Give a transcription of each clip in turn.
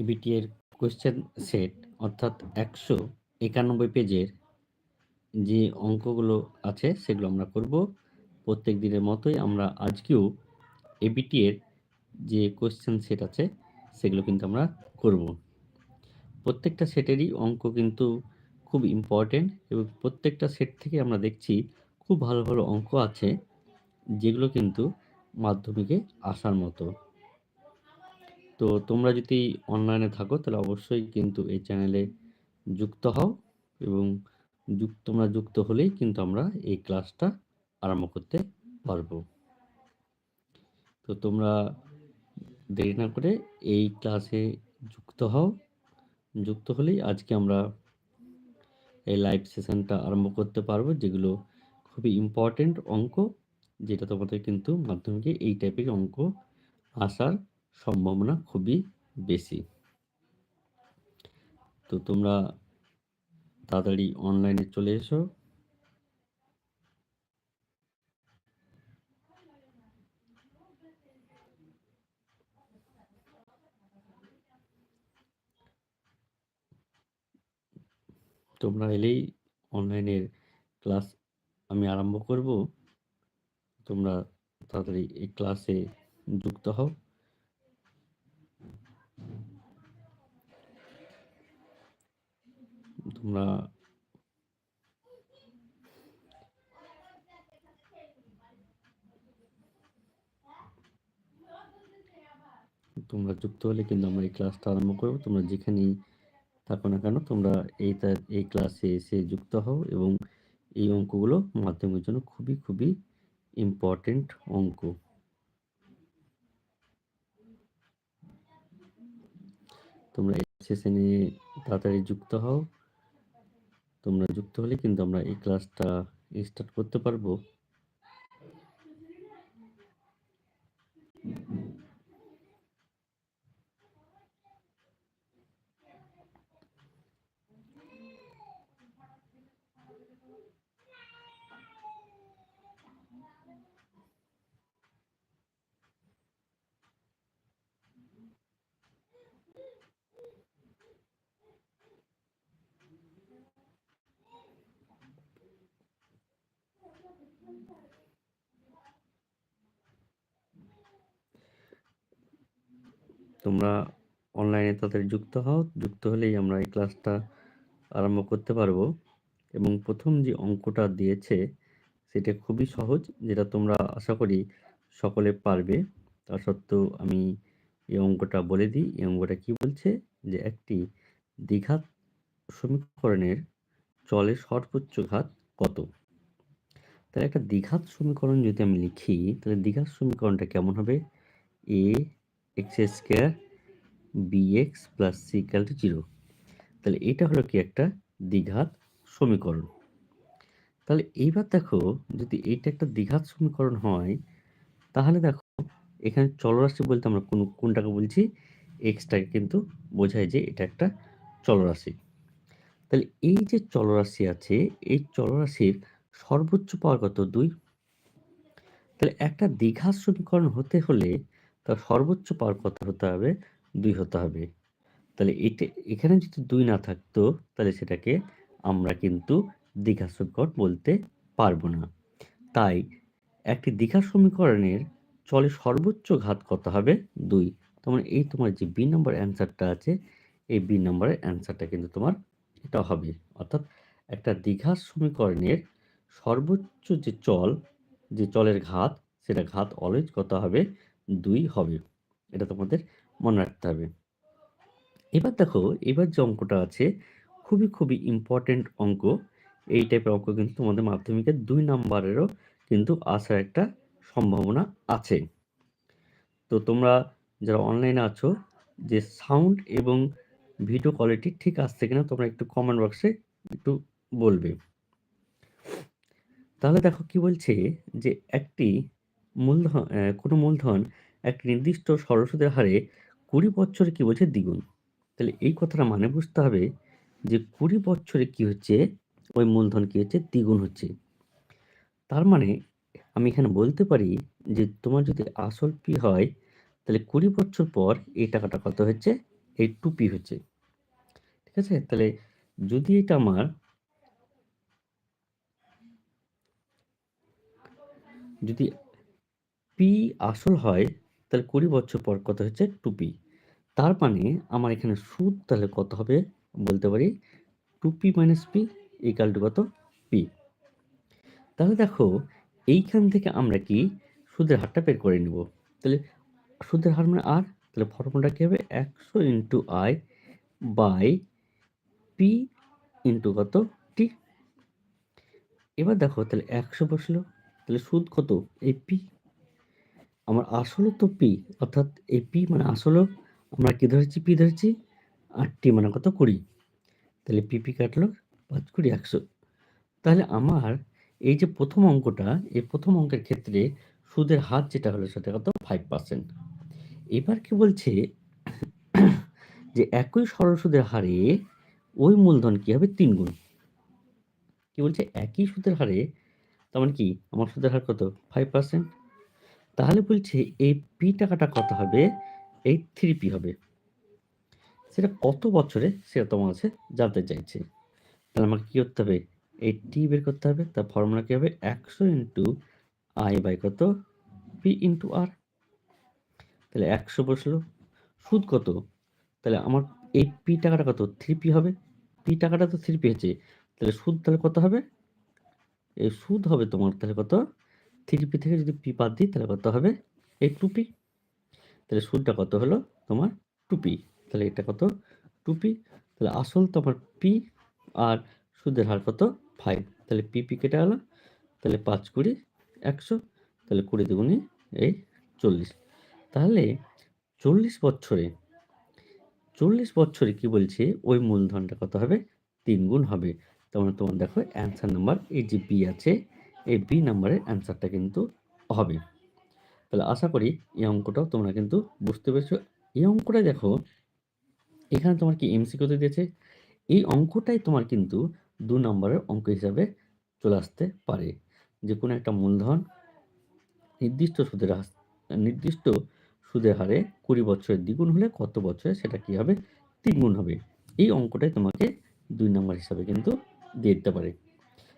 ABT এর question set অর্থাৎ একশো একানব্বই পেজের যে অঙ্কগুলো আছে, সেগুলো আমরা করব। প্রত্যেক দিনের মতোই আমরা আজকেও এবিটি এর যে কোয়েশ্চেন সেট আছে, সেগুলো কিন্তু আমরা করব। প্রত্যেকটা সেটেরই অঙ্ক কিন্তু খুব ইম্পর্টেন্ট এবং প্রত্যেকটা সেট থেকে আমরা দেখছি খুব ভালো ভালো অঙ্ক আছে, যেগুলো কিন্তু মাধ্যমিকে আসার মতো। তো তোমরা যদি অনলাইনে থাকো, তাহলে অবশ্যই কিন্তু এই চ্যানেলে যুক্ত হও এবং যুক্ত তোমরা যুক্ত হলেই কিন্তু আমরা এই ক্লাসটা আরম্ভ করতে পারব। তো তোমরা দেরি না করে এই ক্লাসে যুক্ত হও। যুক্ত হলেই আজকে আমরা এই লাইভ সেশনটা আরম্ভ করতে পারব, যেগুলো খুবই ইম্পর্টেন্ট অঙ্ক, যেটা তোমাদের কিন্তু মাধ্যমিকে এই টাইপের অঙ্ক আসার সম্ভাবনা খুবই বেশি। তো তোমরা তাড়াতাড়ি অনলাইনে চলে এসো। তোমরা এলেই অনলাইনের ক্লাস আমি আরম্ভ করব। তোমরা তাড়াতাড়ি এই ক্লাসে যুক্ত হও। তোমরা তোমরা যুক্ত হলে কিন্তু আমরা এই ক্লাসটা আরম্ভ করব। তোমরা যেখানেই থাকো না কেন, তোমরা এই এই ক্লাসে এসে যুক্ত হও এবং এই অঙ্কগুলো মাধ্যমিকের জন্য খুবই খুবই ইম্পর্টেন্ট অঙ্ক। তোমরা এই সেশনে তাড়াতাড়ি যুক্ত হও। তোমরা যুক্ত হলে কিন্তু আমরা এই ক্লাসটা স্টার্ট করতে পারব। তোমরা অনলাইনে তাদের যুক্ত হও, যুক্ত হলেই আমরা এই ক্লাসটা আরম্ভ করতে পারব। এবং প্রথম যে অঙ্কটা দিয়েছে, সেটা খুবই সহজ, যেটা তোমরা আশা করি সকলে পারবে। তা সত্ত্বেও আমি এই অঙ্কটা বলে দিই। এই অঙ্কটা কি বলছে? যে একটি দ্বিঘাত সমীকরণের চলে সর্বোচ্চ ঘাত কত? তাহলে একটা দ্বিঘাত সমীকরণ যদি আমি লিখি, তাহলে দ্বিঘাত সমীকরণটা কেমন হবে? A X square B X plus C equal to zero তাহলে এটা হলো কি একটা দ্বিঘাত সমীকরণ। তাহলে এইবার দেখো, যদি এইটা একটা দ্বিঘাত সমীকরণ হয়, তাহলে দেখো, এখানে চলরাশি বলতে আমরা কোন, কোনটাকে বলছি? এক্সটাকে কিন্তু বোঝায় যে এটা একটা চলরাশি। তাহলে এই যে চলরাশি আছে, এই চলরাশির সর্বোচ্চ পাওয়ার কত? দুই। তাহলে একটা দীঘা সমীকরণ হতে হলে তার সর্বোচ্চ পাওয়ার কত হতে হবে? দুই হতে হবে। তাহলে এটা, এখানে যদি দুই না থাকতো, তাহলে সেটাকে আমরা কিন্তু দীঘা সমীকরণ বলতে পারব না। তাই একটি দীঘা সমীকরণের চলে সর্বোচ্চ ঘাত কত হবে? দুই। তোমার এই তোমার যে বি নম্বর অ্যান্সারটা আছে, এই বি নম্বরের অ্যান্সারটা কিন্তু তোমার এটা হবে। অর্থাৎ একটা দীঘা সমীকরণের সর্বোচ্চ যে চল, যে চলের ঘাত, সেটা ঘাত অলওয়েজ কত হবে? দুই হবে। এটা তোমাদের মনে রাখতে হবে। এবার দেখো, এবার যে অঙ্কটা আছে, খুবই খুবই ইম্পর্টেন্ট অঙ্ক। এই টাইপের অঙ্ক কিন্তু তোমাদের মাধ্যমিকের দুই নাম্বারেরও কিন্তু আসার একটা সম্ভাবনা আছে। তো তোমরা যারা অনলাইনে আছো, যে সাউন্ড এবং ভিডিও কোয়ালিটি ঠিক আসছে কিনা, তোমরা একটু কমেন্ট বক্সে একটু বলবে। তাহলে দেখো কি বলছে যে একটি মূলধন কোনো মূলধন এক নির্দিষ্ট সরস্বতীর হারে কুড়ি বছরে কি বলছে? দ্বিগুণ। তাহলে এই কথাটা মানে বুঝতে হবে যে কুড়ি বছরে কি হচ্ছে? ওই মূলধন কি হচ্ছে? দ্বিগুণ হচ্ছে। তার মানে আমি এখানে বলতে পারি যে তোমার যদি আসল পি হয়, তাহলে কুড়ি বছর পর এই টাকাটা কত হচ্ছে? এই টু পি হচ্ছে। ঠিক আছে? তাহলে যদি এটা আমার যদি পি আসল হয়, তাহলে কুড়ি বছর পর কত হচ্ছে? টু পি তার মানে আমার এখানে সুদ তাহলে কত হবে? বলতে পারি two P minus P equal to কত? পি তাহলে দেখো, এইখান থেকে আমরা কি সুদের হারটা বের করে নেব? তাহলে সুদের হার মানে আর তাহলে ফর্মুলাটা কী হবে? একশো into I by P into কত? টি এবার দেখো, তাহলে একশো বসল। তাহলে সুদ কত? এই পি। আমার আসলও তো পি, অর্থাৎ এই পি মানে আসলও আমরা কী ধরেছি? পি ধরেছি, আর টি মানে কত? কুড়ি। তাহলে পিপি কাটলো পাঁচ কুড়ি, একশো। তাহলে আমার এই যে প্রথম অঙ্কটা, এই প্রথম অঙ্কের ক্ষেত্রে সুদের হার যেটা হলো সেটা কত? ফাইভ পার্সেন্ট এবার কি বলছে? যে একই সরল সুদের হারে ওই মূলধন কি হবে? তিন গুণ। কি বলছে? একই সুদের হারে তার মানে কি? আমার সুদের হার কত ফাইভ পার্সেন্ট তাহলে বলছে এই পি টাকাটা কত হবে? এই থ্রি পি হবে। সেটা কত বছরে? সেটা তোমার কাছে জানতে চাইছে। তাহলে আমাকে কী করতে হবে? এই টি বের করতে হবে। তার ফর্মুলা কী হবে? একশো ইন্টু আই বাই কত? পি ইন্টু আর তাহলে একশো বসল। সুদ কত? তাহলে আমার এই পি টাকাটা কত? থ্রি পি হবে। পি টাকাটা তো থ্রি পি হচ্ছে তাহলে সুদ তাহলে কত হবে? এই সুদ হবে তোমার, তাহলে কত? থ্রি পি থেকে যদি পি বাদ দিই, তাহলে কত হবে? এই টু পি। তাহলে সুদটা কত হলো? তোমার টু পি। তাহলে এটা কত? Two P. তাহলে আসল তোমার পি আর সুদের হার কত? ফাইভ তাহলে পি পি কেটে গেলো। তাহলে পাঁচ কুড়ি, একশো। তাহলে কুড়ি দুগুণি এই চল্লিশ। তাহলে চল্লিশ বছরে চল্লিশ বছরে কি বলছে? ওই মূলধনটা কত হবে? তিন গুণ হবে। তখন তোমার দেখো অ্যান্সার নাম্বার এই যে বি আছে, এই বি নাম্বারের অ্যান্সারটা কিন্তু হবে। তাহলে আশা করি এই অঙ্কটাও তোমরা কিন্তু বুঝতে পেরেছ। এই অঙ্কটা দেখো, এখানে তোমার কি এমসিকিউতে দিয়েছে? এই অঙ্কটাই তোমার কিন্তু দু নম্বরের অঙ্ক হিসাবে চলে আসতে পারে। যে কোনো একটা মূলধন নির্দিষ্ট সুদের নির্দিষ্ট সুদের হারে কুড়ি বছরের দ্বিগুণ হলে কত বছরে সেটা কি হবে? তিনগুণ হবে। এই অঙ্কটাই তোমাকে দুই নম্বর হিসাবে কিন্তু দিয়ে দিতে পারে।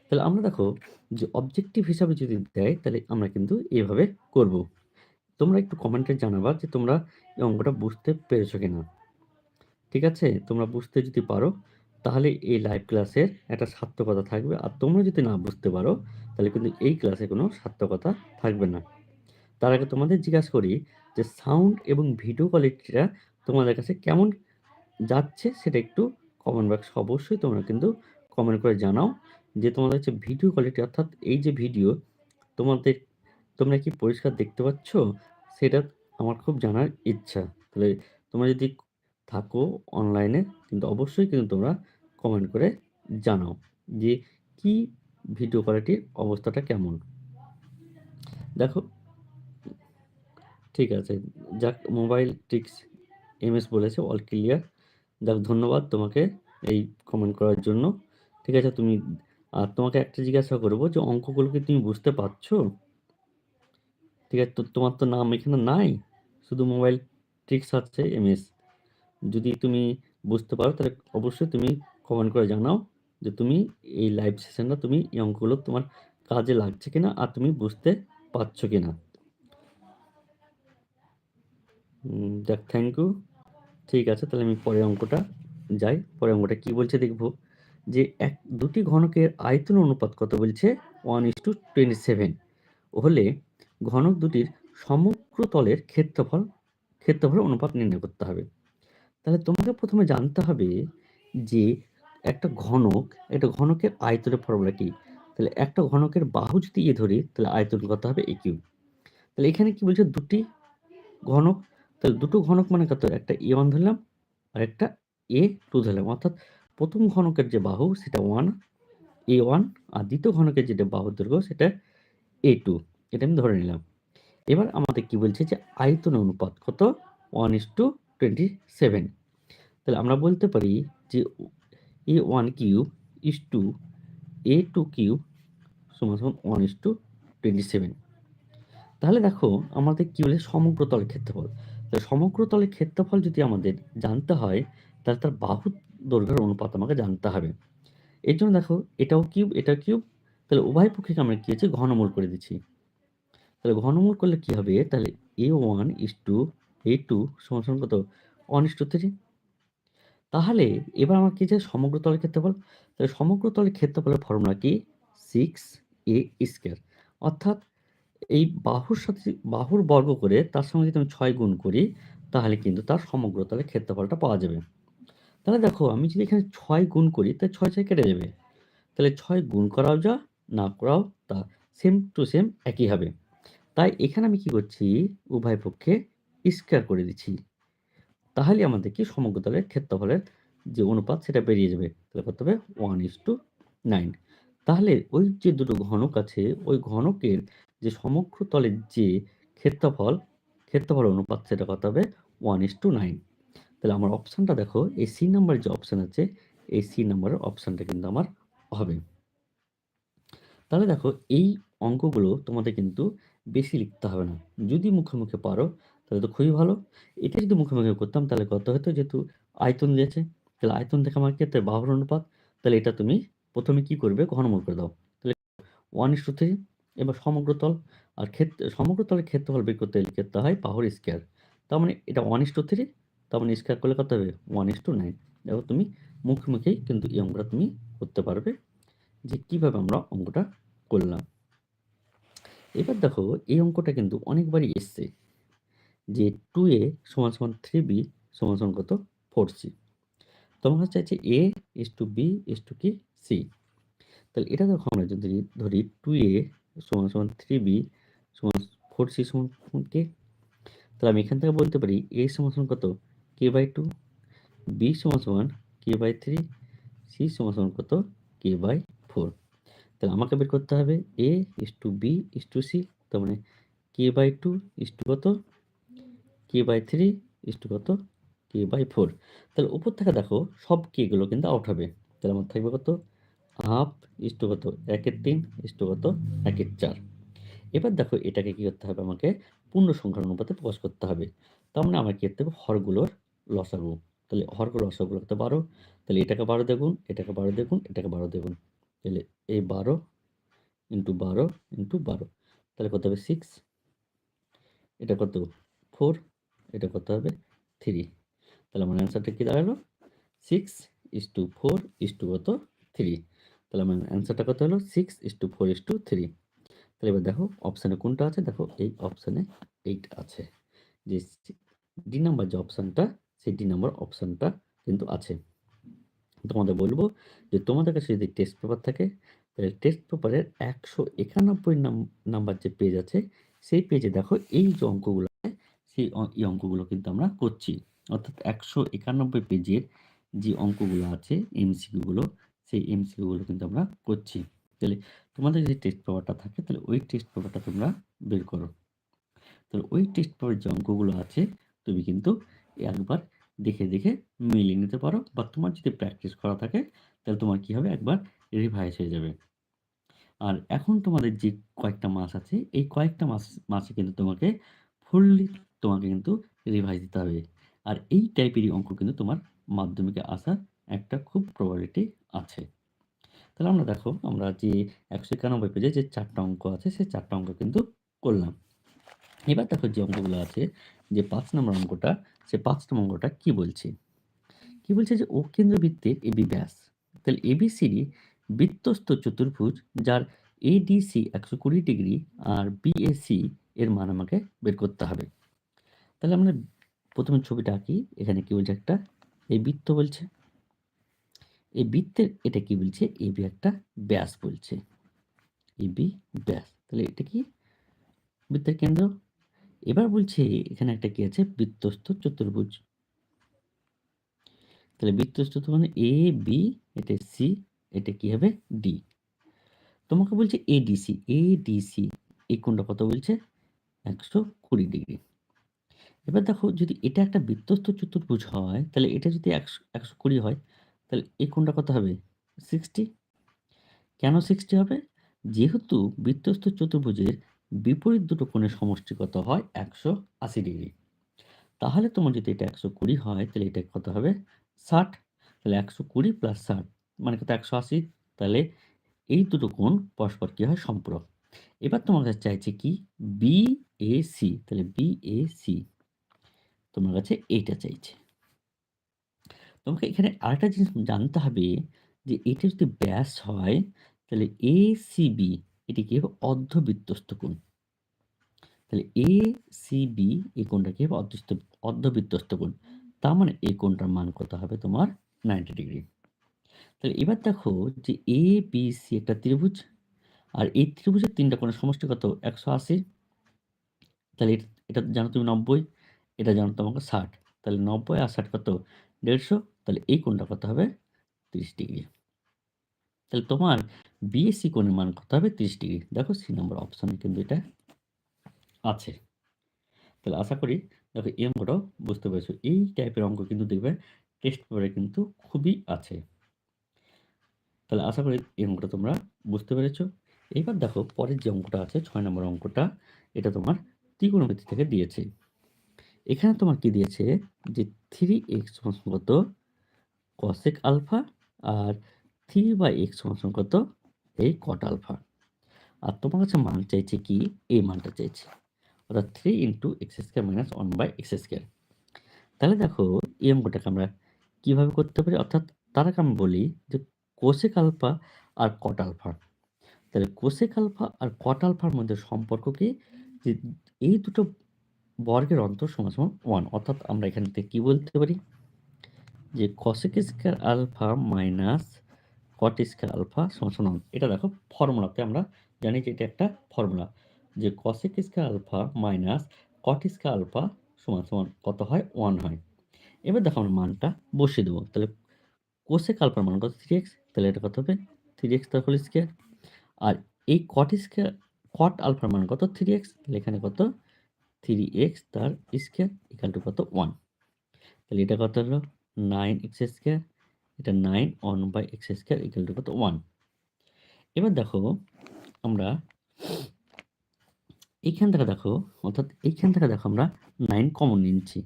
তাহলে আমরা দেখো যে অবজেক্টিভ হিসাবে যদি দেয়, তাহলে আমরা কিন্তু এইভাবে করব। তোমরা একটু কমেন্টে জানাবা যে তোমরা এই অঙ্কটা বুঝতে পেরেছ কিনা। ঠিক আছে? তোমরা বুঝতে যদি পারো, তাহলে এই লাইভ ক্লাসের একটা সার্থকতা থাকবে। আর তোমরা যদি না বুঝতে পারো, তাহলে কিন্তু এই ক্লাসে কোনো সার্থকতা থাকবে না। তার আগে তোমাদের জিজ্ঞাসা করি যে সাউন্ড এবং ভিডিও কোয়ালিটিটা তোমাদের কাছে কেমন যাচ্ছে, সেটা একটু কমেন্ট বক্স অবশ্যই তোমরা কিন্তু কমেন্ট করে জানাও যে তোমাদের হচ্ছে ভিডিও কোয়ালিটি অর্থাৎ এই যে ভিডিও তোমাদের, তোমরা কি পরিষ্কার দেখতে পাচ্ছ? সেটা আমার খুব জানার ইচ্ছা। তাহলে তোমরা যদি থাকো অনলাইনে কিন্তু অবশ্যই কিন্তু তোমরা কমেন্ট করে জানাও যে কি ভিডিও কোয়ালিটির অবস্থাটা কেমন। দেখো, ঠিক আছে, যাক মোবাইল ট্রিক্স এম এস বলেছে অল ক্লিয়ার যাক, ধন্যবাদ তোমাকে এই কমেন্ট করার জন্য। ঠিক আছে? তুমি আর তোমাকে একটা জিজ্ঞাসা করব যে অঙ্কগুলো কি তুমি বুঝতে পারছ? ঠিক আছে? তোমার তো নাম এখানে নাই, শুধু মোবাইল ট্রিক্স আছে এম এস যদি তুমি বুঝতে পারো, তাহলে অবশ্যই তুমি কমেন্ট করে জানাও যে তুমি এই লাইভ সেশনটা তুমি এই অঙ্কগুলো তোমার কাজে লাগছে কিনা আর তুমি বুঝতে পারছ কিনা। দেখ থ্যাংক ইউ ঠিক আছে, তাহলে আমি পরের অঙ্কটা যাই। পরের অঙ্কটা কি বলছে দেখব। যে এক, দুটি ঘনকের আয়তন অনুপাত কত বলছে? One is two twenty seven হলে ঘনক দুটির সমগ্র তলের ক্ষেত্রফল ক্ষেত্রফল অনুপাত নির্ণয় করতে হবে। তাহলে তোমাকে প্রথমে জানতে হবে যে একটা ঘনক, একটা ঘনকের আয়তনের ফর্মুলা কি? তাহলে একটা ঘনকের বাহু যদি ইয়ে ধরি, তাহলে আয়তন কত হবে? এ কিউ তাহলে এখানে কি বলছে? দুটি ঘনক। তাহলে দুটো ঘনক মানে কত? একটা এ ওয়ান ধরলাম, আর একটা এ টু ধরলাম। অর্থাৎ প্রথম ঘনকের যে বাহু, সেটা ওয়ান এ ওয়ান আর দ্বিতীয় ঘনকের যেটা বাহু দৈর্ঘ্য সেটা এ টু এটা আমি ধরে নিলাম। এবার আমাদের কি বলছে যে আয়তন অনুপাত কত? One is two twenty seven তাহলে আমরা বলতে পারি যে A one cube is two A two cube সমান সমান one is two twenty seven তাহলে দেখো আমাদের কী বলে সমগ্র তলের ক্ষেত্রফল। তাহলে সমগ্র তলের ক্ষেত্রফল যদি আমাদের জানতে হয়, তাহলে তার বাহু দৈর্ঘ্যের অনুপাত আমাকে জানতে হবে। এর জন্য দেখো, এটাও কিউব এটাও কিউব তাহলে উভয় পক্ষকে আমরা কী হচ্ছে ঘনমূল করে দিচ্ছি। তাহলে ঘনমূল করলে কি হবে? তাহলে A one is two A two সমান কত? ওয়ান ইস টু থ্রি তাহলে এবার আমার কি চাই সমগ্র তলের ক্ষেত্রফল। তাহলে সমগ্র তলের ক্ষেত্রফলের ফর্মুলা কি? সিক্স এ স্কোয়ার অর্থাৎ এই বাহুর সাথে বাহুর বর্গ করে তার সঙ্গে যদি আমি ছয় গুণ করি, তাহলে কিন্তু তার সমগ্র তলের ক্ষেত্রফলটা পাওয়া যাবে। তাহলে দেখো, আমি যদি এখানে ছয় গুণ করি, তাহলে ছয় ছয় কেটে যাবে। তাহলে ছয় গুণ করাও যা না করাও তা। সেম টু সেম একই হবে। তাই এখানে আমি কি করছি? উভয় পক্ষে স্কোয়ার করে দিচ্ছি। তাহলে আমাদের কি? সমগ্র তলের ক্ষেত্রফলের যে অনুপাত, সেটা বেরিয়ে যাবে। তাহলে করতে হবে? ওয়ান ইস টু নাইন তাহলে ওই যে দুটো ঘনক আছে, ওই ঘনকের যে সমগ্র তলের যে ক্ষেত্রফল ক্ষেত্রফল অনুপাত, সেটা কত হবে? ওয়ান ইস টু নাইন তাহলে আমার অপশানটা দেখো, এই সি নাম্বারের যে অপশান আছে, এই সি নাম্বারের অপশানটা কিন্তু আমার হবে। তাহলে দেখো, এই অঙ্কগুলো তোমাদের কিন্তু বেশি লিখতে হবে না। যদি মুখে মুখে পারো, তাহলে তো খুবই ভালো। এটা যদি মুখে মুখে করতাম, তাহলে কত হতো? যেহেতু আয়তন দিয়েছে, তাহলে আয়তন থেকে আমার ক্ষেত্রে বাহুর অনুপাত। তাহলে এটা তুমি প্রথমে কি করবে? ঘনমূল করে দাও। তাহলে ওয়ান ইস টু থ্রি এবার সমগ্র তল। আর ক্ষেত্র সমগ্র তলের ক্ষেত্রফল বের করতে ক্ষেত্র হয় বাহুর স্কোয়ার তার মানে এটা ওয়ান ইস টু থ্রি তার মানে স্কোয়ার করলে কত হবে? ওয়ান ইস টু নাইন দেখো তুমি মুখে মুখেই কিন্তু এই অঙ্কটা তুমি করতে পারবে যে কীভাবে আমরা অঙ্কটা করলাম। এবার দেখো এই অঙ্কটা কিন্তু অনেকবারই এসছে যে টু এ সমান সমান থ্রি বি সমান সমান কত? ফোর সি তোমার হচ্ছে চাইছে A is two B is two কি? সি তাহলে এটা দেখো আমরা যদি ধরি টু এ সমান সমান থ্রি বি সমান ফোর সি সমান কে তাহলে আমি এখান থেকে বলতে পারি এ সমান সমান কত? কে বাই টু বি সমান সমান কে বাই থ্রি সি সমান সমান কত? কে বাই ফোর তাহলে আমাকে বের করতে হবে A is two B is two C তার মানে K by two is two কত? K by three is two কত? কে বাই ফোর তাহলে উপর থেকে দেখো সব কেগুলো কিন্তু আউট হবে। তাহলে আমার থাকবে কত? হাফ ইস টু কত? একের তিন ইস টু কত? একের চার। এবার দেখো এটাকে কী করতে হবে আমাকে পূর্ণ সংখ্যার অনুপাতে প্রকাশ করতে হবে। তার মানে আমার কী করতে হবে হরগুলোর লসাগু তাহলে হরগুলো লসাগুলো কত বারো। তাহলে এটাকে বারো দেখুন, এটাকে বারো দেখুন, এটাকে বারো দেখুন। তাহলে এই বারো ইন্টু বারো ইন্টু বারো। তাহলে কত হবে? সিক্স এটা কত? ফোর এটা কত হবে? থ্রি তাহলে আমার অ্যান্সারটা কী দাঁড়াল? Six is two four is two কত? থ্রি তাহলে আমার অ্যান্সারটা কত হলো? Six is two four is two three তাহলে এবার দেখো অপশানে কোনটা আছে? দেখো, এই অপশানে এইট আছে। যে ডি নাম্বার যে অপশানটা ডি নাম্বার অপশানটা কিন্তু আছে। তোমাদের বলব যে তোমাদের কাছে যদি টেস্ট পেপার থাকে, তাহলে টেস্ট পেপারের একশো একানব্বই নাম্বার যে পেজ আছে, সেই পেজে দেখো এই যে অঙ্কগুলো সেই এই অঙ্কগুলো কিন্তু আমরা করছি। অর্থাৎ একশো একানব্বই পেজের যে অঙ্কগুলো আছে এমসিকিউগুলো সেই এমসিকিউগুলো কিন্তু আমরা করছি। তাহলে তোমাদের যদি টেস্ট পেপারটা থাকে, তাহলে ওই টেস্ট পেপারটা তোমরা বের করো। তাহলে ওই টেস্ট পেপারের যে অঙ্কগুলো আছে, তুমি কিন্তু একবার দেখে দেখে মিলিয়ে নিতে পারো বা তোমার যদি প্র্যাকটিস করা থাকে, তাহলে তোমার কী হবে? একবার রিভাইজ হয়ে যাবে। আর এখন তোমাদের যে কয়েকটা মাস আছে, এই কয়েকটা মাস, মাসে কিন্তু তোমাকে ফুললি তোমাকে কিন্তু রিভাইজ দিতে হবে। আর এই টাইপেরই অঙ্ক কিন্তু তোমার মাধ্যমিকে আসার একটা খুব প্রবাবিলিটি আছে। তাহলে আমরা দেখো, আমরা যে একশো একানব্বই পেজে যে চারটা অঙ্ক আছে সেই চারটা অঙ্ক কিন্তু করলাম। এবার দেখো যে অঙ্কগুলো আছে, যে পাঁচ নম্বর অঙ্কটা সে পাঁচ নম্বর অঙ্কটা কি বলছে? কি বলছে যে ও কেন্দ্র কেন্দ্রবৃত্তের এবি ব্যাস। তাহলে এবিসিডি বৃত্তস্থ চতুর্ভুজ, যার এডিসি একশো কুড়ি ডিগ্রি আর বিএসি এর মান আমাকে বের করতে হবে। তাহলে আমরা প্রথমে ছবিটা আঁকি। এখানে কি বলছে একটা? এই বৃত্ত বলছে। এই বৃত্তের এটা কি বলছে? এবি একটা ব্যাস বলছে। এবি ব্যাস। তাহলে এটা কি? বৃত্তের কেন্দ্র? এবার বলছে এখানে একটা কি আছে? বৃত্তস্থ চতুর্ভুজ। তাহলে বৃত্তস্থ মানে এ বি এটা সি এটা কি হবে? ডি তোমাকে বলছে এডিসি এডিসি এই কোনটা কত বলছে? একশো কুড়ি ডিগ্রি। এবার দেখো যদি এটা একটা বৃত্তস্থ চতুর্ভুজ হয়, তাহলে এটা যদি একশো একশো কুড়ি হয়, তাহলে এই কোনটা কত হবে? সিক্সটি। কেন সিক্সটি হবে? যেহেতু বৃত্তস্থ চতুর্ভুজের বিপরীত দুটো কোণের সমষ্টি কত হয় একশো আশি ডিগ্রি। তাহলে তোমার যদি এটা একশো কুড়ি হয়, তাহলে এটা কত হবে? ষাট। তাহলে একশো কুড়ি প্লাস ষাট মানে কত? একশো আশি। তাহলে এই দুটো কোণ পরস্পর কী হয়? সম্পূরক। এবার তোমার কাছে চাইছে কি? বি এ সি তাহলে বি এ সি তোমার কাছে এইটা চাইছে। তোমাকে এখানে আরেকটা জিনিস জানতে হবে যে এটা যদি ব্যাস হয়, তাহলে এ সি বি এটি কি হবে অর্ধবৃত্তস্থ কোণ। তাহলে এ সি বি এই কোণটা কি হবে অর্ধস্থ অর্ধবৃত্তস্থ কোণ। তার মানে এই কোণটার মান কত হবে তোমার নাইনটি ডিগ্রি তাহলে এবার দেখো যে এ বি সি একটা ত্রিভুজ, আর এই ত্রিভুজের তিনটা কোণের সমষ্টি কত? একশো আশি। তাহলে এটা জানো তুমি নব্বই, এটা জানো তোমাকে ষাট। তাহলে নব্বই আর ষাট কত? দেড়শো। তাহলে এই কোণটা কত হবে? তিরিশ ডিগ্রি তাহলে তোমার বিএসসি কোণের মান কত হবে? তিরিশ ডিগ্রি। দেখো সি নম্বর অপশানে কিন্তু এটা আছে। তাহলে আশা করি দেখো এই অঙ্কটাও বুঝতে পেরেছ। এই টাইপের অঙ্ক কিন্তু দেখবে টেস্ট পেপারে কিন্তু খুবই আছে। তাহলে আশা করি এই অঙ্কটা তোমরা বুঝতে পেরেছ। এবার দেখো পরের যে অঙ্কটা আছে, ছয় নম্বর অঙ্কটা, এটা তোমার ত্রিকোণমিতি থেকে দিয়েছে। এখানে তোমার কি দিয়েছে? যে থ্রি এক্স কত? কসেক আলফা আর থ্রি বাই এক্স সমান কত? এই কট আলফা আর তোমার কাছে মান চাইছে কি? এই মানটা চাইছে। অর্থাৎ three into X square minus one by X square তাহলে দেখো, এই অঙ্কটাকে আমরা কীভাবে করতে পারি? অর্থাৎ তার আমি বলি যে কোসেক আলফা আর কট আলফা তাহলে কোসেক আলফা আর কট আলফার মধ্যে সম্পর্ক কি? যে এই দুটো বর্গের অন্তর সমান সমান ওয়ান অর্থাৎ আমরা এখান থেকে কী বলতে পারি? যে cosec square alpha minus cot square alpha সমান এটা দেখো ফর্মুলাতে আমরা জানি যে এটা একটা ফর্মুলা যে cosec square alpha minus cot square alpha সমান সমান কত হয়? ওয়ান হয়। এবার দেখো আমরা মানটা বসিয়ে দেবো। তাহলে কোসেক আলফার মান কত? থ্রি এক্স তাহলে এটা কত হবে? থ্রি এক্স তার হোল স্কোয়ার আর এই কট স্কোয়ার কট আলফার মান কত? থ্রি এক্স তাহলে এখানে কত? থ্রি এক্স তার স্কোয়ার ইকাল টু কত? ওয়ান তাহলে এটা কত হলো? নাইন এক্স স্কোয়ার এটা nine one by X square equal to কত? ওয়ান এবার দেখো, আমরা এইখান থেকে দেখো, অর্থাৎ এইখান থেকে দেখো আমরা নাইন কমন নিচ্ছি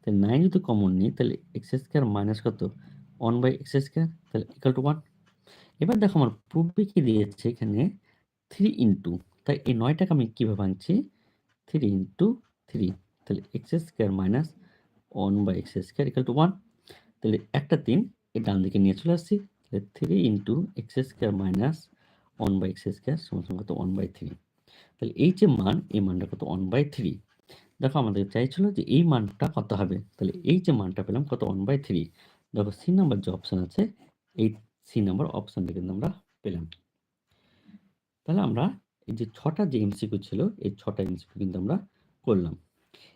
তাহলে নাইন যদি কমন নিই, তাহলে এক্স স্কোয়ার মাইনাস কত? ওয়ান বাই এক্স স্কোয়ার তাহলে ইকাল টু ওয়ান এবার দেখো আমার পূর্বে কি দিয়েছে এখানে? থ্রি ইন্টু তাই এই নয়টাকে আমি কীভাবে ভাঙছি? থ্রি ইন্টু থ্রি তাহলে X square minus one by X square equal to one তাহলে একটা তিন ডান দিকে নিয়ে চলে আসছি। Three into X square minus one by X square সমান কত ওয়ান বাই থ্রি তাহলে এই যে মান, এই মানটা কত ওয়ান বাই থ্রি দেখো আমাদের চাইছিল যে এই মানটা কত হবে? তাহলে এই যে মানটা পেলাম কত ওয়ান বাই থ্রি দেখো সি নাম্বার যে অপশান আছে, এই সি নাম্বার অপশানটা কিন্তু আমরা পেলাম। তাহলে আমরা এই যে ছটা যে এমসিকিউ ছিল, এই ছটা এমসিকিউ কিন্তু আমরা করলাম।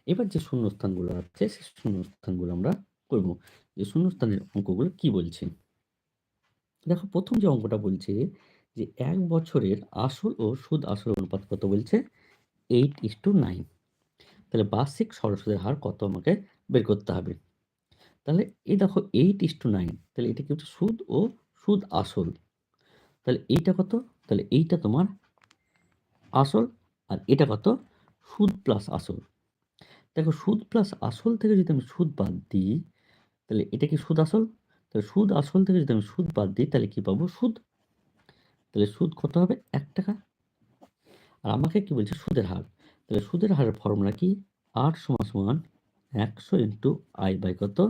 এবার যে শূন্যস্থানগুলো আছে, সেই শূন্যস্থানগুলো আমরা করব? যে শূন্যস্থানের অঙ্কগুলো কি বলছে? দেখো, প্রথম যে অঙ্কটা বলছে যে এক বছরের আসল ও সুদ আসল অনুপাত কত বলছে? এইট ইস টু নাইন তাহলে বার্ষিক সরস্বতীর হার কত আমাকে বের করতে হবে? তাহলে এই দেখো এইট ইস টু নাইন তাহলে এটা কি হচ্ছে সুদ ও সুদ আসল? তাহলে এইটা কত? তাহলে এইটা তোমার আসল আর এটা কত? সুদ প্লাস আসল। দেখো, সুদ প্লাস আসল থেকে যদি আমি সুদ বাদ দিই তাহলে এটা কি সুদ আসল? তাহলে সুদ আসল থেকে যদি আমি সুদ বাদ দিই, তাহলে কি পাবো? সুদ। তাহলে সুদ কত হবে? এক টাকা। আর আমাকে কি বলছে? সুদের হার। তাহলে সুদের হারের ফর্মুলা কি? আর সমান সমান একশো ইন্টু আই বাই কত?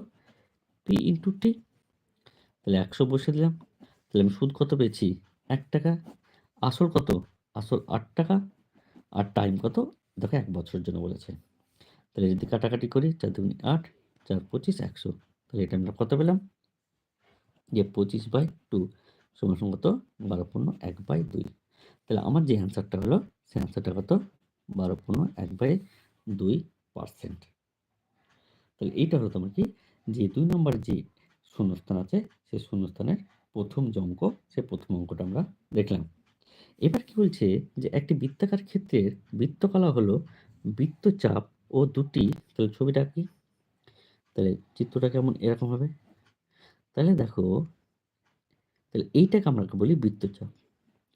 P into T. তাহলে একশো বসে দিলাম। তাহলে আমি সুদ কত পেয়েছি? এক টাকা। আসল কত? আসল আট টাকা। আর টাইম কত? দেখো এক বছরের জন্য বলেছে। তাহলে যদি কাটাকাটি করি, চার দুগুনি আট, চার পঁচিশ, একশো। তাহলে এটা আমরা কত পেলাম? যে পঁচিশ বাই টু সমান কত? বারো পূর্ণ এক বাই দুই। তাহলে আমার যে অ্যান্সারটা হলো, সেই অ্যান্সারটা কত? বারো পূর্ণ এক বাই দুই পার্সেন্ট তাহলে এইটা হলো তোমার কি? যে দুই নম্বর যে শূন্যস্থান আছে, সেই শূন্যস্থানের প্রথম যে অঙ্ক, সেই প্রথম অঙ্কটা আমরা দেখলাম। এবার কি বলছে যে একটি বৃত্তাকার ক্ষেত্রের বৃত্তকলা হলো বৃত্তচাপ ও দুটি, তাহলে ছবিটা কি? তাহলে চিত্রটা কেমন? এরকম হবে। তাহলে দেখো, তাহলে এইটাকে আমরা বলি বৃত্তচাপ।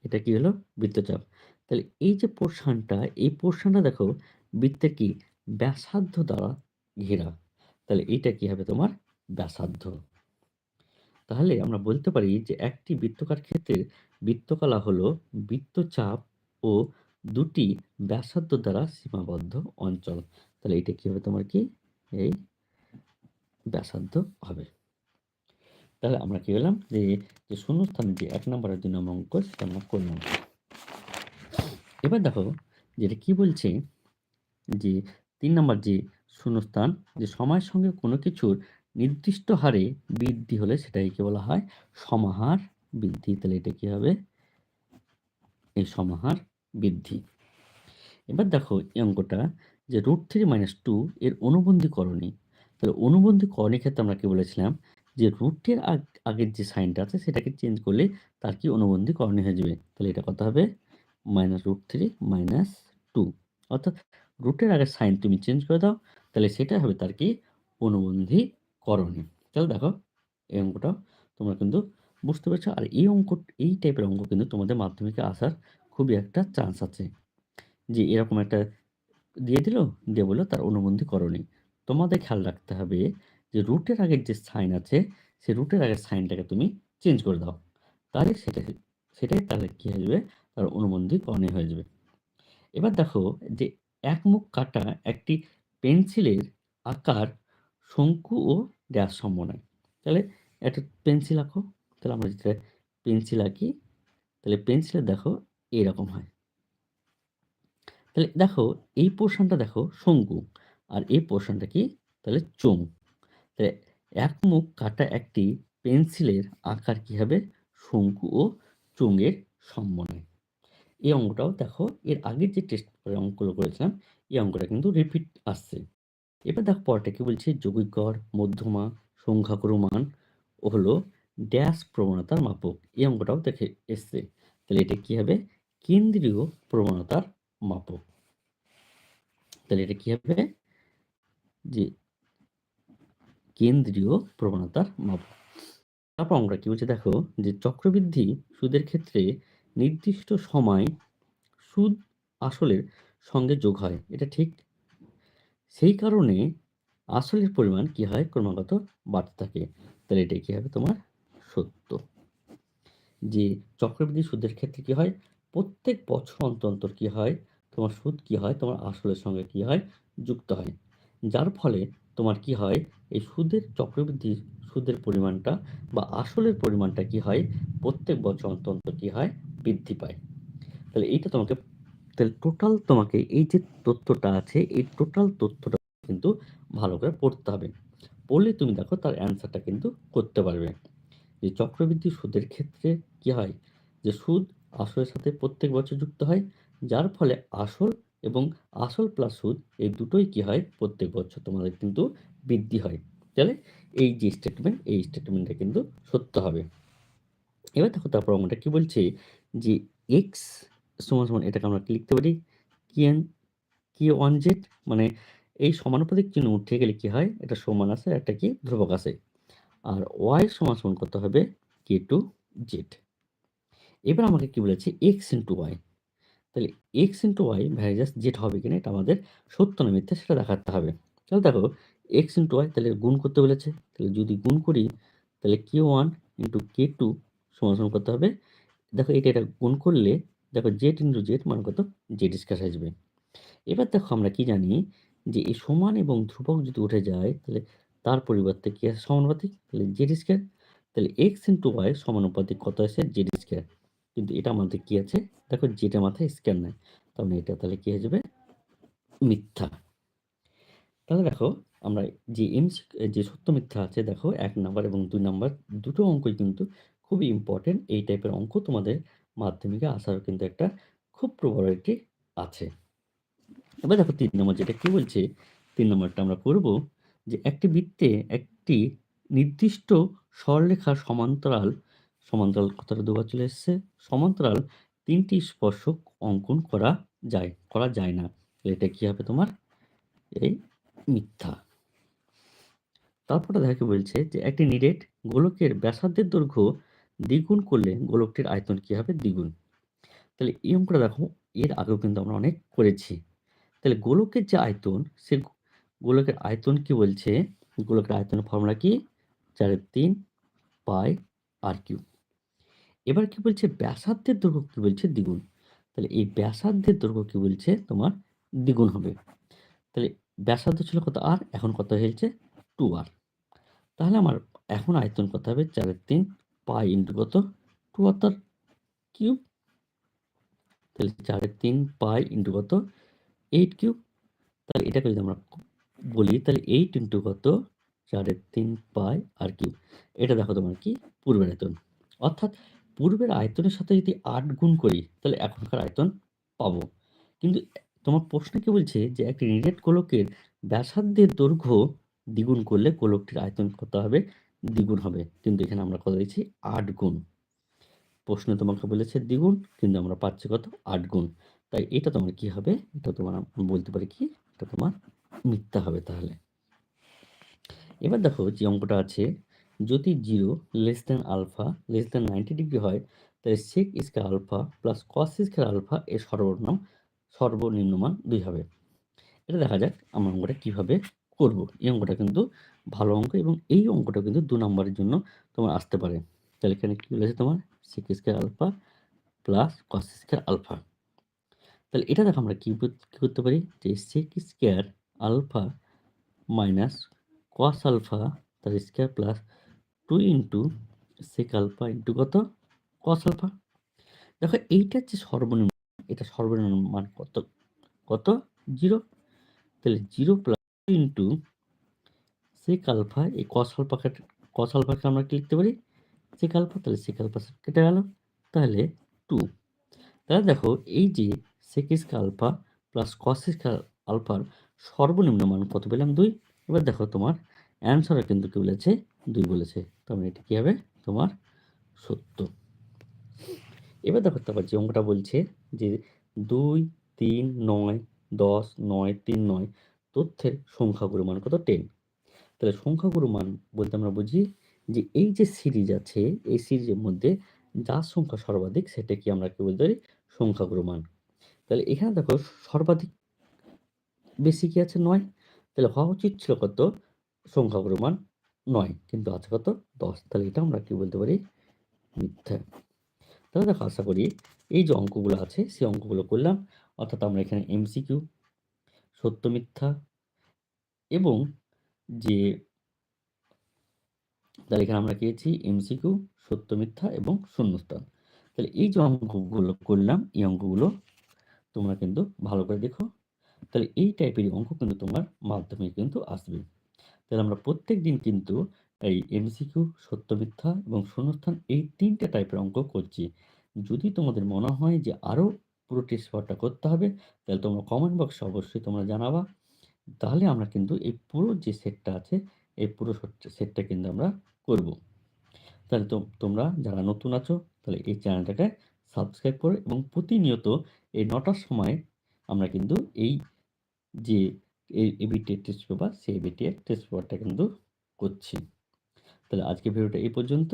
এটা কি হলো? বৃত্তচাপ। তাহলে এই যে পোর্শনটা এই পোর্শনটা দেখো বৃত্তের কি? ব্যাসার্ধ দ্বারা ঘেরা। তাহলে এইটা কি হবে তোমার? ব্যাসার্ধ। তাহলে আমরা বলতে পারি যে একটি বৃত্তকার ক্ষেত্রের বৃত্তকলা হলো বৃত্তচাপ ও দুটি ব্যাসার্ধ দ্বারা সীমাবদ্ধ অঞ্চল। তাহলে এটা কি হবে তোমার কি? এই ব্যাসার্ধ হবে। তাহলে আমরা কি বললাম যে যে শূন্যস্থানে যে এক নম্বর আর দুই নম্বর অঙ্ক, সেটা আমরা করলাম এবার দেখো, যেটা কি বলছে? যে, তিন নম্বর যে শূন্যস্থান, যে সময়ের সঙ্গে কোনো কিছুর নির্দিষ্ট হারে বৃদ্ধি হলে সেটাকে বলা হয় সমাহার বৃদ্ধি। তাহলে এটা কি হবে? এই সমাহার বৃদ্ধি। এবার দেখো এই অঙ্কটা, যে রুট থ্রি মাইনাস টু এর অনুবন্ধী করণী তাহলে অনুবন্ধী করণী ক্ষেত্রে আমরা কি বলেছিলাম? যে রুটের আগের যে সাইনটা আছে সেটাকে চেঞ্জ করলে তার কি অনুবন্ধী করণী হয়ে যাবে? তাহলে এটা কত হবে? Minus root three minus two. অর্থাৎ রুটের আগের সাইন তুমি চেঞ্জ করে দাও, তাহলে সেটা হবে তার কি? অনুবন্ধী করণী। তাহলে দেখো, এই অঙ্কটা তোমরা কিন্তু বুঝতে পারছ। আর এই অঙ্ক, এই টাইপের অঙ্ক কিন্তু তোমাদের মাধ্যমিকে আসার খুবই একটা চান্স আছে। যে এরকম একটা দিয়ে দিল, দিয়ে বলল তার অনুবন্ধী করণী। তোমাদের খেয়াল রাখতে হবে যে রুটের আগের যে সাইন আছে সেই রুটের আগের সাইনটাকে তুমি চেঞ্জ করে দাও। তাহলে সেটা সেটাই তাহলে কী হয়ে যাবে? তার অনুবন্ধী করণী হয়ে যাবে। এবার দেখো যে এক মুখ কাটা একটি পেন্সিলের আকার শঙ্কু ও ড্যাশ সমন্বয়। তাহলে একটা পেন্সিল আঁকো, তাহলে আমরা যেটা পেন্সিল আঁকি, তাহলে পেন্সিলে দেখো এইরকম হয়। তাহলে দেখো এই পোর্শনটা দেখো শঙ্কু। আর এই পোর্শনটা কি? তাহলে চোং তাহলে এক মুখ কাটা একটি পেন্সিলের আকার কি হবে? শঙ্কু ও চোঙের সমন্বয়। এই অঙ্কটাও দেখো, এর আগের যে টেস্ট অঙ্কগুলো করেছিলাম, এই অঙ্কটা কিন্তু রিপিট আসছে। এবার দেখো পরটা কি বলছে? যৌগিক গড় মধ্যমা সংখ্যাগুরু হলো ড্যাশ প্রবণতার মাপক। এই অঙ্কটাও দেখে এসছে। তাহলে এটা কি হবে? কেন্দ্রীয় প্রবণতার মাপক। তাহলে এটা কি হবে? যে কেন্দ্রীয় প্রবণতার মাপক তারপর আমরা কি বলছে? দেখো যে চক্রবৃদ্ধি সুদের ক্ষেত্রে নির্দিষ্ট সময় সুদ আসলের সঙ্গে যোগ হয়। এটা ঠিক? সেই কারণে আসলের পরিমাণ কি হয়? ক্রমাগত বাড়তে থাকে। তাহলে এটা কি হবে তোমার? সত্য। যে চক্রবৃদ্ধি সুদের ক্ষেত্রে কি হয়? প্রত্যেক বছর অন্তর অন্তর কি হয়? তোমার সুদ কি হয়? তোমার আসলের সঙ্গে কি হয়? যুক্ত হয়। যার ফলে তোমার কি হয়? এই সুদের চক্রবৃদ্ধি সুদের পরিমাণটা বা আসলের পরিমাণটা কি হয়? প্রত্যেক বছর অন্তর কি হয়? বৃদ্ধি পায়। তাহলে এইটা তোমাকে, তাহলে টোটাল তোমাকে এই যে তথ্যটা আছে, এই টোটাল তথ্যটা কিন্তু ভালো করে পড়তে হবে। পড়লে তুমি দেখো তার অ্যান্সারটা কিন্তু করতে পারবে। যে চক্রবৃদ্ধি সুদের ক্ষেত্রে কি হয়? যে সুদ আসলের সাথে প্রত্যেক বছর যুক্ত হয়, যার ফলে আসল এবং আসল প্লাস সুদ এই দুটোই কি হয়? প্রত্যেক বছর তোমাদের কিন্তু বৃদ্ধি হয়। তাহলে এই যে স্টেটমেন্ট এই স্টেটমেন্টটা কিন্তু সত্য হবে। এবার দেখো, তারপর আমরা কি বলছি? যে এক্স সমান সমান, এটাকে আমরা লিখতে পারি? কিএন কি ওয়ান জেড মানে এই সমানুপাতিক চিহ্ন উঠে গেলে কি হয়? এটা সমান আছে একটা কি ধ্রুবক আছে। আর ওয়াই সমান সমান করতে হবে? কে টু জেড এবার আমাকে কি বলেছে? এক্স ইন্টু ওয়াই তাহলে X into Y varies as Z হবে কিনা এটা আমাদের সত্য না মিথ্যা সেটা দেখাতে হবে। তাহলে দেখো এক্স ইন্টু ওয়াই তাহলে গুণ করতে বলেছে। তাহলে যদি গুণ করি তাহলে K one into K two সমান করতে হবে। দেখো এটা এটা গুণ করলে দেখো জেড ইন্টু জেড মান কত? জেড স্কোয়ার আসবে। এবার দেখো আমরা কি জানি যে এই সমান এবং ধ্রুবক যদি উঠে যায় তাহলে তার পরিবর্তে কি আছে সমানুপাতিক? তাহলে জেড স্কোয়ার তাহলে এক্স ইন্টু ওয়াই সমানুপাতিক কত আছে? জেড স্কোয়ার কিন্তু এটা আমাদের কি আছে? দেখো যেটা মাথায় স্কোয়ার নাই তাহলে মানে এটা তাহলে কি হয়ে যাবে? মিথ্যা। তাহলে দেখো আমরা যে এম যে সত্য মিথ্যা আছে, দেখো এক নাম্বার এবং দুই নাম্বার দুটো অঙ্কই কিন্তু খুবই ইম্পর্টেন্ট এই টাইপের অঙ্ক তোমাদের মাধ্যমিকে আসারও কিন্তু একটা খুব প্রবলিটি আছে। এবার দেখো তিন নম্বর যেটা কি বলছে? তিন নম্বরটা আমরা করব যে একটি বৃত্তে একটি নির্দিষ্ট সরলরেখার সমান্তরাল সমান্তরাল কথাটা দুবার চলে এসছে? সমান্তরাল তিনটি স্পর্শক অঙ্কন করা যায় করা যায় না। এটা কি হবে তোমার? এই মিথ্যা। তারপরে দেখে বলছে যে একটি নিরেট গোলকের ব্যাসার্ধের দৈর্ঘ্য দ্বিগুণ করলে গোলকটির আয়তন কি হবে? দ্বিগুণ। তাহলে এই অঙ্কটা দেখো, এর আগেও কিন্তু আমরা অনেক করেছি। তাহলে গোলকের যে আয়তন, সে গোলকের আয়তন কি বলছে? গোলকের আয়তনের ফর্মুলা কি? চারের তিন পাই আর কিউ এবার কি বলছে? ব্যাসার্ধের দৈর্ঘ্য কি বলছে? দ্বিগুণ। তাহলে এই ব্যাসার্ধের দৈর্ঘ্য কি বলছে? তোমার দ্বিগুণ হবে। তাহলে ব্যাসার্ধ ছিল কত আর এখন কত হয়েছে টু আর তাহলে আমার এখন আয়তন কত হবে? চারের তিন পাই ইন্টু কত? টু আর কিউব। তাহলে চারের তিন পাই ইন্টু কত? Eight cube. তাহলে এটাকে যদি আমরা বলি, তাহলে এইট ইন্টু কত? চারের তিন পাই আর কিউব। এটা দেখো তোমার কি? পূর্বের আয়তন। অর্থাৎ পূর্বের আয়তনের সাথে যদি আট গুণ করি, তাহলে এখনকার আয়তন পাবো। কিন্তু তোমার প্রশ্ন কি বলছে যে একটি নিরেট গোলকের ব্যাসার্ধের দৈর্ঘ্য দ্বিগুণ করলে গোলকটির আয়তন কত হবে? দ্বিগুণ হবে। কিন্তু এখানে আমরা কত দিচ্ছি আট গুণ। প্রশ্ন তোমাকে বলেছে দ্বিগুণ, কিন্তু আমরা পাচ্ছি কত? আট গুণ। তাই এটা তোমার কি হবে? এটা তোমার বলতে পারি কি? এটা তোমার মিথ্যা হবে তাহলে। এবার দেখো যে অঙ্কটা আছে। যদি zero less than alpha less than ninety degree হয়, তাহলে sec square alpha plus cos square alpha এর সর্বনাম সর্বনিম্ন মান দুই হবে। এটা দেখা যাক আমরা অঙ্কটা কীভাবে করব। এই অঙ্কটা কিন্তু ভালো অঙ্ক এবং এই অঙ্কটা কিন্তু দু নম্বরের জন্য তোমার আসতে পারে। তাহলে এখানে কী বলেছে তোমার? Sec square alpha plus cos square alpha তাহলে এটা দেখো আমরা কী কী করতে পারি? যে sec square alpha minus cos alpha তার square plus two into sec alpha into কত? কস আলফা দেখো এইটা হচ্ছে সর্বনিম্ন এটা সর্বনিম্ন মান কত? কত? জিরো তাহলে zero plus into sec alpha এই কস আলফাকে কস আলফাকে আমরা কি লিখতে পারি? সেক আলফা তাহলে সেক আলফা কেটে গেল। তাহলে টু তাহলে দেখো এই যে sec square alpha plus cos আলফার সর্বনিম্ন মান কত পেলাম দুই? এবার দেখো তোমার অ্যান্সারে কিন্তু কি বলেছে? দুই বলেছে। তার মানে এটা কী হবে? তোমার সত্য। এবার দেখো, তারপর যে অঙ্কটা বলছে যে দুই, তিন, নয়, দশ, নয়, তিন, নয়, তথ্যের সংখ্যাগুরু মান কত? টেন। তাহলে সংখ্যাগুরু মান বলতে আমরা বুঝি যে এই যে সিরিজ আছে, এই সিরিজের মধ্যে যার সংখ্যা সর্বাধিক, সেটা কি আমরা কি বলতে পারি? সংখ্যাগুরু মান তাহলে এখানে দেখো, সর্বাধিক বেশি কি আছে? নয়। তাহলে হওয়া উচিত ছিল কত? সংখ্যাগুরু মান নয়, কিন্তু আছে কত দশ। তাহলে এটা আমরা কি বলতে পারি? মিথ্যা। তাহলে দেখো, আশা করি এই যে অঙ্কগুলো আছে, সেই অঙ্কগুলো করলাম। অর্থাৎ আমরা এখানে এমসিকিউ সত্য মিথ্যা এবং যে তাহলে এখানে আমরা পেয়েছি এমসিকিউ সত্য মিথ্যা এবং শূন্যস্থান। তাহলে এই যে অঙ্কগুলো করলাম, এই অঙ্কগুলো তোমরা কিন্তু ভালো করে দেখো। তাহলে এই টাইপের অঙ্ক কিন্তু তোমার মাধ্যমে কিন্তু আসবে। তাহলে আমরা প্রত্যেক দিন কিন্তু এই এমসিকিউ সত্য মিথ্যা এবং শূন্যস্থান এই তিনটে টাইপের অঙ্ক করছি। যদি তোমাদের মনে হয় যে আরও পুরো টেস্ট পেপারটা করতে হবে, তাহলে তোমরা কমেন্ট বক্সে অবশ্যই তোমরা জানাবা। তাহলে আমরা কিন্তু এই পুরো যে সেটটা আছে, এই পুরো সেটটা কিন্তু আমরা করব। তাহলে তো তোমরা যারা নতুন আছো, তাহলে এই চ্যানেলটাকে সাবস্ক্রাইব করো এবং প্রতিনিয়ত এই নটার সময় আমরা কিন্তু এই যে এবিটি টেস্ট পেপার সেই এবিটি টেস্ট পেপারটা কিন্তু করছি। তাহলে আজকে ভিডিওটা এই পর্যন্ত।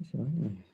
Isso,